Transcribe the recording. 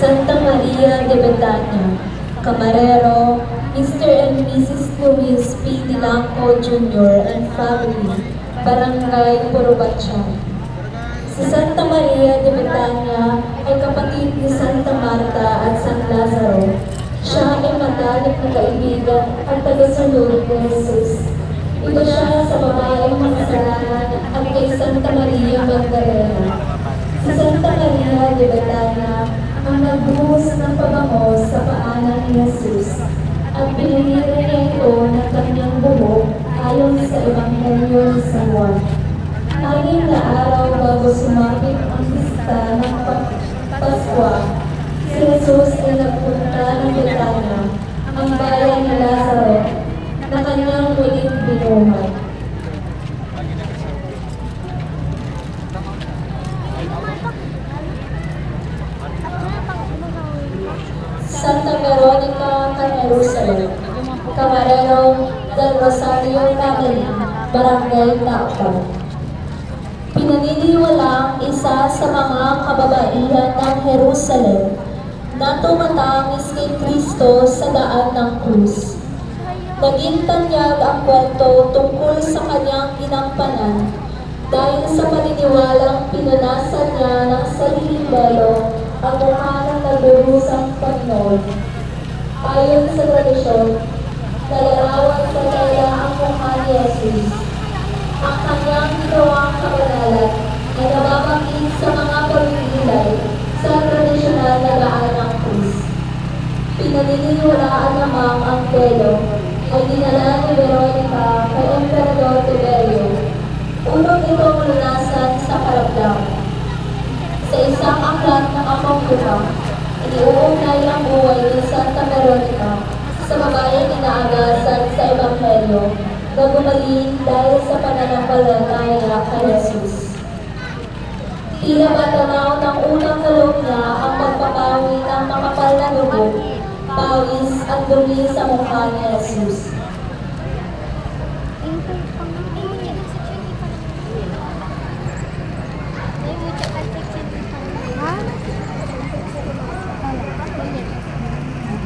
Santa Maria de Betania, Camarero, Mr. and Mrs. Luis P. Dilanco Jr. and family, Barangay Purubatya. Si Santa Maria de Betania ay kapatid ni Santa Marta at San Lazaro. Siya ay matalik na kaibigan at tagasunod ni Jesus. Ito siya sa babaeng makasalanan at kay Santa Maria Magdalena. Si Santa Maria de Betania nagbuhos ng pabango sa paanan ni Jesus at pinanira niya ito ng kanyang buhok ayon sa Ebanghelyo ni San Juan. Anim na araw bago sumapit ang pista ng Pa- Paskwa, si Jesus ay nagpunta ng Betania, ang bayan ni Lazaro, na kanyang muling binuhay. Santa Veronica, Jerusalem, Camarero del Rosario Family, Barangay Tacpan. Pinaniniwalang isa sa mga kababaihan ng Jerusalem na tumatangis kay Kristo sa daan ng krus. Naging tanyag ang kwento tungkol sa kanyang ginampanan dahil sa paniniwalang pinunasan niya ng sariling mukha ng nagurusang Panginoon. Ayon sa tradisyon, nalarawan sa tela ang mukha ni Jesus ang kanyang ginawang kabanalan ay nababanggit sa mga pagpipilay sa tradisyonal na daan ng krus. Pinaniniwalaan namang ang telo ay dinala ni Veronica kay Emperador Tiberio upang itong lunasan sa karamdaman. Sa isang aklat ng Apokripa, iniuugnay ang buhay ni Santa Veronica sa mamayang inaagasan sa Ebanghelyo na gumaling dahil sa pananampalataya kay Jesus. Tila ba tanaw ng unang kalog niya ang pagpapawi ng makapal na dugo, pawis at dumi sa mukha ni Jesus. Thank you.